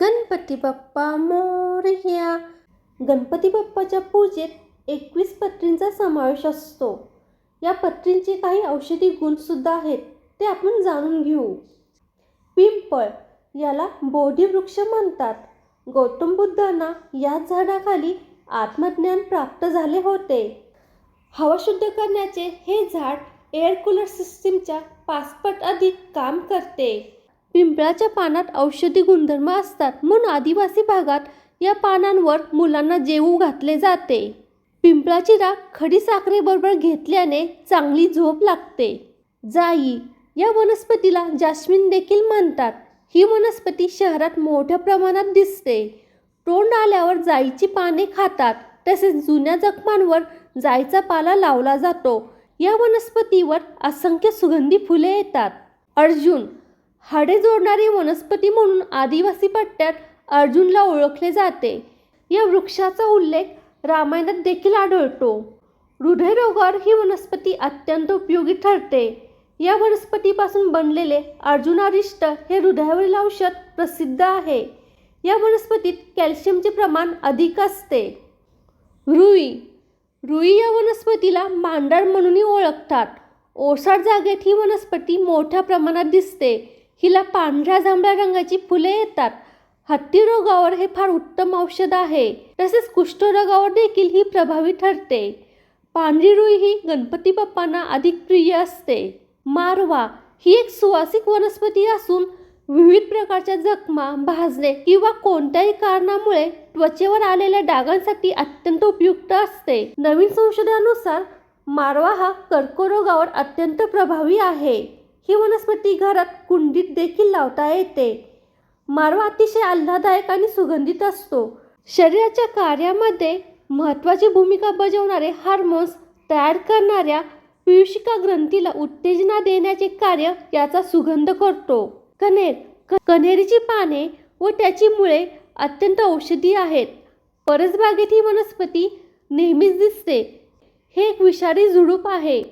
गणपती बाप्पा मोरया. गणपती बाप्पाच्या पूजेत एकवीस पत्रींचा समावेश असतो. या पत्रींचे काही औषधी गुणसुद्धा आहेत ते आपण जाणून घेऊ. पिंपळ याला बोधिवृक्ष म्हणतात. गौतम बुद्धांना या झाडाखाली आत्मज्ञान प्राप्त झाले होते. हवा शुद्ध करण्याचे हे झाड एअर कूलर सिस्टीमच्या पाचपट अधिक काम करते. पिंपळाच्या पानात औषधी गुणधर्म असतात. म्हणून आदिवासी भागात या पानांवर मुलांना जेवू घातले जाते. पिंपळाची राख खडी साखरेबरोबर घेतल्याने चांगली झोप लागते. जाई या वनस्पतीला जास्मिन देखील म्हणतात. ही वनस्पती शहरात मोठ्या प्रमाणात दिसते. तोंड आल्यावर जाईची पाने खातात. तसेच जुन्या जखमांवर जायचा पाला लावला जातो. या वनस्पतीवर असंख्य सुगंधी फुले येतात. अर्जुन हाडे जोडणारी वनस्पती म्हणून आदिवासी पट्ट्यात अर्जुनला ओळखले जाते. या वृक्षाचा उल्लेख रामायणात देखील आढळतो. हृदयरोगावर ही वनस्पती अत्यंत उपयोगी ठरते. या वनस्पतीपासून बनलेले अर्जुनारिष्ट हे हृदयावरील औषध प्रसिद्ध आहे. या वनस्पतीत कॅल्शियमचे प्रमाण अधिक असते. रुई. रुई या वनस्पतीला मांडळ म्हणूनही ओळखतात. ओसाड जागेत ही वनस्पती मोठ्या प्रमाणात दिसते. हिला पांढऱ्या जांभळ्या रंगाची फुले येतात. हत्ती रोगावर हे फार उत्तम औषध आहे. तसेच कुष्ठरोगावर देखील ही प्रभावी ठरते. पांढरी रुई ही गणपती बाप्पांना अधिक प्रिय असते. मारवा ही एक सुवासिक वनस्पती असून विविध प्रकारच्या जखमा भाजणे किंवा कोणत्याही कारणामुळे त्वचेवर आलेल्या डागांसाठी अत्यंत उपयुक्त असते. नवीन संशोधनानुसार मारवा हा कर्करोगावर अत्यंत प्रभावी आहे. ही वनस्पती घरात कुंडीत देखील लावता येते. मारवा अतिशय आल्हादायक आणि सुगंधित असतो. शरीराच्या कार्यामध्ये महत्त्वाची भूमिका बजावणारे हार्मोन्स तयार करणाऱ्या पियुषिका ग्रंथीला उत्तेजना देण्याचे कार्य याचा सुगंध करतो. कनेर क- पाने व त्याची मुळे अत्यंत औषधी आहेत. परसबागेत ही वनस्पती नेहमीच दिसते. हे एक विषारी झुडूप आहे.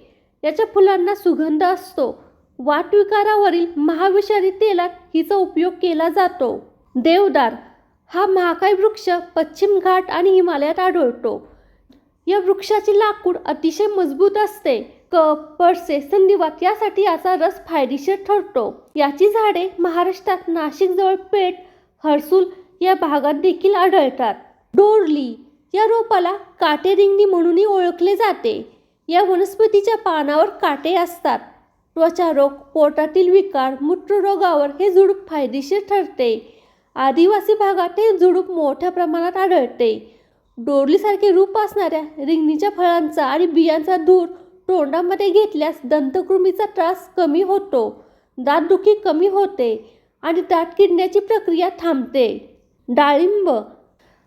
याच्या फुलांना सुगंध असतो. वाटविकारावरील महाविषारी तेलात हिचा उपयोग केला जातो. देवदार हा महाकाय वृक्ष पश्चिम घाट आणि हिमालयात आढळतो. या वृक्षाची लाकूड अतिशय मजबूत असते. कप पडसे संधिवात यासाठी याचा रस फायदेशीर ठरतो. याची झाडे महाराष्ट्रात नाशिकजवळ पेठ हर्सूल या भागात देखील आढळतात. डोरली या रोपाला काटे रिंगणी म्हणूनही ओळखले जाते. या वनस्पतीच्या पानावर काटे असतात. त्वचारोग पोटातील विकार मूत्ररोगावर हे झुडूप फायदेशीर ठरते. आदिवासी भागात हे झुडूप मोठ्या प्रमाणात आढळते. डोरलीसारखे रूप असणाऱ्या रिंगणीच्या फळांचा आणि बियांचा धूर तोंडामध्ये घेतल्यास दंतकृमीचा त्रास कमी होतो दातदुखी कमी होते आणि दात किडण्याची प्रक्रिया थांबते. डाळिंब.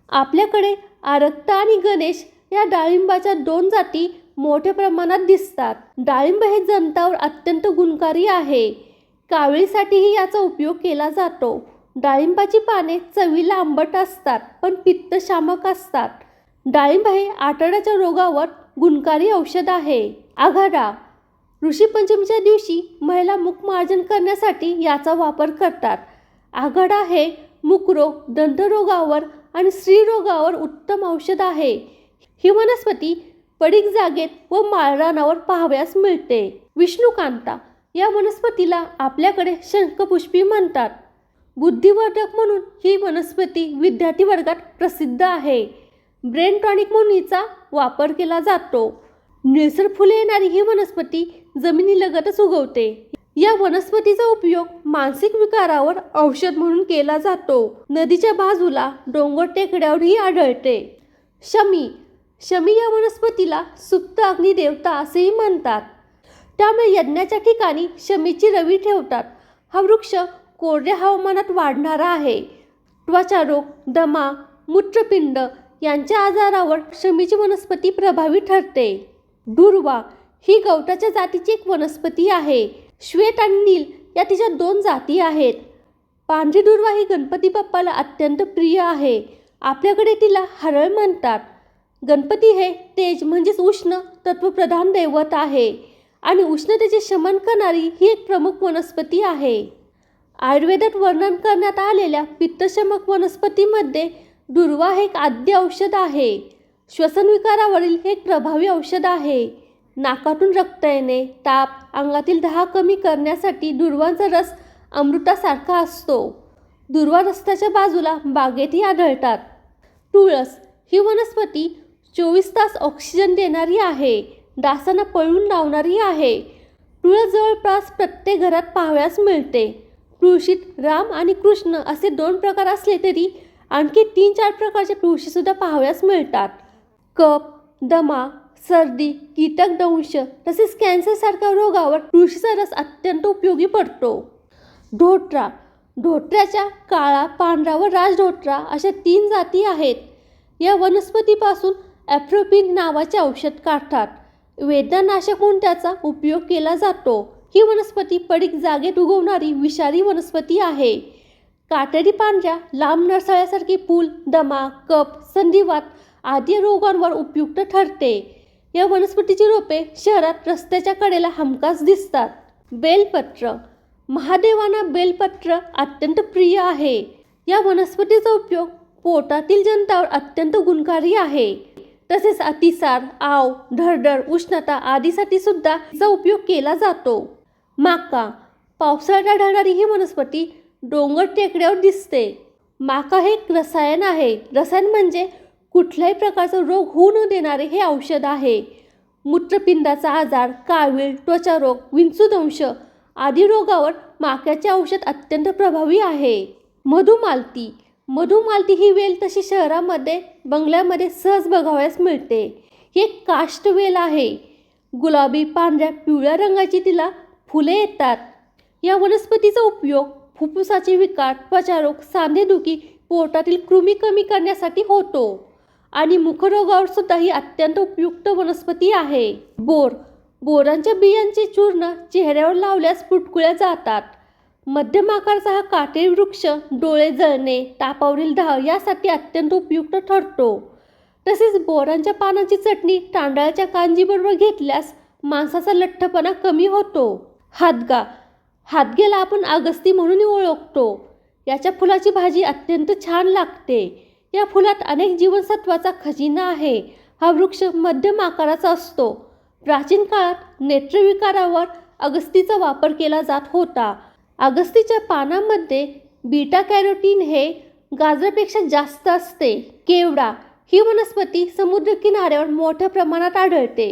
आपल्याकडे आरक्त आणि गणेश या डाळिंबाच्या दोन जाती मोठ्या प्रमाणात दिसतात. डाळिंब हे जंतावर अत्यंत गुणकारी आहे. कावळीसाठीही याचा उपयोग केला जातो. डाळिंबाची पाने चवीला आंबट असतात पण पित्तशामक असतात. डाळिंब हे आठवड्याच्या रोगावर गुणकारी औषध आहे. आघाडा. ऋषीपंचमीच्या दिवशी महिला मुखमार्जन करण्यासाठी याचा वापर करतात. आघाडा हे मुखरोग दंतरोगावर आणि स्त्रीरोगावर उत्तम औषध आहे. ही वनस्पती पडीक जागेत व माळरानावर पाहावयास मिळते. विष्णुकांता या वनस्पतीला आपल्याकडे शंखपुष्पी म्हणतात. बुद्धिवर्धक म्हणून ही वनस्पती विद्यार्थी वर्गात प्रसिद्ध आहे. ब्रेन टॉनिक म्हणून हिचा वापर केला जातो. निळसर फुले येणारी ही वनस्पती जमिनीलगतच उगवते. या वनस्पतीचा उपयोग मानसिक विकारावर औषध म्हणून केला जातो. नदीच्या बाजूला डोंगर टेकड्यावरही आढळते. शमी शमी या वनस्पतीला सुप्त अग्निदेवता असेही म्हणतात. त्यामुळे यज्ञाच्या ठिकाणी शमीची रवी ठेवतात. हा वृक्ष कोरड्या हवामानात वाढणारा आहे. त्वचारोग दमा मूत्रपिंड यांच्या आजारावर शमीची वनस्पती प्रभावी ठरते. दुर्वा ही गवताच्या जातीची एक वनस्पती आहे. श्वेत आणि नील या तिच्या दोन जाती आहेत. पांढरी दुर्वा ही गणपती बाप्पाला अत्यंत प्रिय आहे. आपल्याकडे तिला हरळ म्हणतात. गणपती हे तेज म्हणजेच उष्ण तत्वप्रधान दैवत आहे. आणि उष्णतेचे शमन करणारी ही एक प्रमुख वनस्पती आहे. आयुर्वेदात वर्णन करण्यात आलेल्या पित्तशमक वनस्पतीमध्ये दुर्वा हे एक आद्य औषध आहे. श्वसनविकारावरील हे एक प्रभावी औषध आहे. नाकातून रक्त येणे ताप अंगातील दहा कमी करण्यासाठी दुर्वांचा रस अमृतासारखा असतो. दुर्वा रस्त्याच्या बाजूला बागेतही आढळतात. तुळस ही वनस्पती चोवीस तास ऑक्सिजन देणारी आहे. डासांना पळून लावणारी आहे. तुळस जवळपास प्रत्येक घरात पाहाव्यास मिळते. तुळशीत राम आणि कृष्ण असे दोन प्रकार असले तरी आणखी तीन चार प्रकारच्या तुळशीसुद्धा पाहाव्यास मिळतात. कप दमा सर्दी कीटक दंश तसेच कॅन्सरसारख्या रोगावर तुळशीचा रस अत्यंत उपयोगी पडतो. ढोटरा ढोटऱ्याच्या काळा पांढरा व राजढोटरा अशा तीन जाती आहेत. या वनस्पतीपासून ॲफ्रोपिन नावाचे औषध काढतात. वेदनाशक म्हणून त्याचा उपयोग केला जातो. ही वनस्पती पडीक जागेत उगवणारी विषारी वनस्पती आहे. काटेरी पांढऱ्या लांब नरसाळ्यासारखी पूल दमा कप संधिवात आदी रोगांवर उपयुक्त ठरते. या वनस्पतीची रोपे शहरात रस्त्याच्या कडेला हमखास दिसतात. बेलपत्र. महादेवांना बेलपत्र अत्यंत प्रिय आहे. या वनस्पतीचा उपयोग पोटातील जंतावर अत्यंत गुणकारी आहे. तसेच अतिसार आव धडधड उष्णता आदीसाठी सुद्धा तिचा उपयोग केला जातो. माका पावसाळ्यात आढळणारी ही वनस्पती डोंगर टेकड्यावर दिसते. माका हे एक रसायन आहे. रसायन म्हणजे कुठल्याही प्रकारचा रोग होऊ न देणारे हे औषध आहे. मूत्रपिंडाचा आजार कावीळ त्वचारोग विंचूदंश आदी रोगावर माक्याचे औषध अत्यंत प्रभावी आहे. मधुमालती मधुमालती ही वेल तशी शहरामध्ये बंगल्यामध्ये सहज बघावयास मिळते. हे एक काष्ट वेल आहे. गुलाबी पांढऱ्या पिवळ्या रंगाची तिला फुले येतात. या वनस्पतीचा उपयोग फुफ्फुसाचे विकार त्वचारोग सांधेदुखी पोटातील कृमी कमी करण्यासाठी होतो. आणि मुखरोगावर सुद्धा ही अत्यंत उपयुक्त वनस्पती आहे. बोर बोरांच्या बियांचे चूर्ण चेहऱ्यावर लावल्यास पुटकुळ्या जातात. मध्यम आकाराचा हा काटेरी वृक्ष डोळे जळणे तापावरील धाव यासाठी अत्यंत उपयुक्त ठरतो. तसेच बोरांच्या पानाची चटणी तांदळाच्या कांजीबरोबर घेतल्यास माणसाचा लठ्ठपणा कमी होतो. हादगा हादग्याला आपण अगस्ती म्हणून ओळखतो. याच्या फुलाची भाजी अत्यंत छान लागते. या फुलात अनेक जीवनसत्वाचा खजिना आहे. हा वृक्ष मध्यम आकाराचा असतो. प्राचीन काळात नेत्रविकारावर अगस्तीचा वापर केला जात होता. अगस्तीच्या पानामध्ये बीटा कॅरोटीन हे गाजरापेक्षा जास्त असते. केवडा ही वनस्पती समुद्र किनाऱ्यावर मोठ्या प्रमाणात आढळते.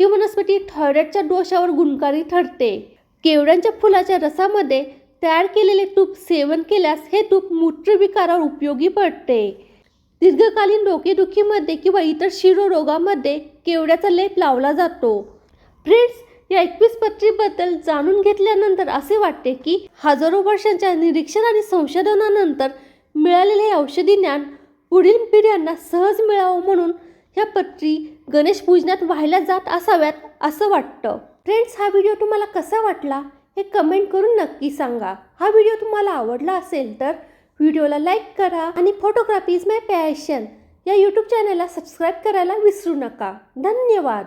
ही वनस्पती थायरॉइडच्या दोषावर गुणकारी ठरते. केवड्यांच्या फुलाच्या रसामध्ये तयार केलेले तूप सेवन केल्यास हे तूप मूत्रविकारावर उपयोगी पडते. दीर्घकालीन डोकेदुखीमध्ये किंवा इतर शिरोरोगामध्ये केवड्याचा लेप लावला जातो. फ्रेंड्स या एकवीस पत्रीबद्दल जाणून घेतल्यानंतर असे वाटते की हजारो वर्षांच्या निरीक्षण आणि संशोधनानंतर मिळालेले औषधी ज्ञान पुढील पिढ्यांना सहज मिळावं म्हणून ह्या पत्री गणेश पूजनात वाहिल्या जात असाव्यात असं वाटतं. फ्रेंड्स हा व्हिडिओ तुम्हाला कसा वाटला हे कमेंट करून नक्की सांगा. हा व्हिडिओ तुम्हाला आवडला असेल तर व्हिडिओला लाईक करा आणि फोटोग्राफी इज माय पॅशन या यूट्यूब चॅनलला सबस्क्राईब करायला विसरू नका. धन्यवाद.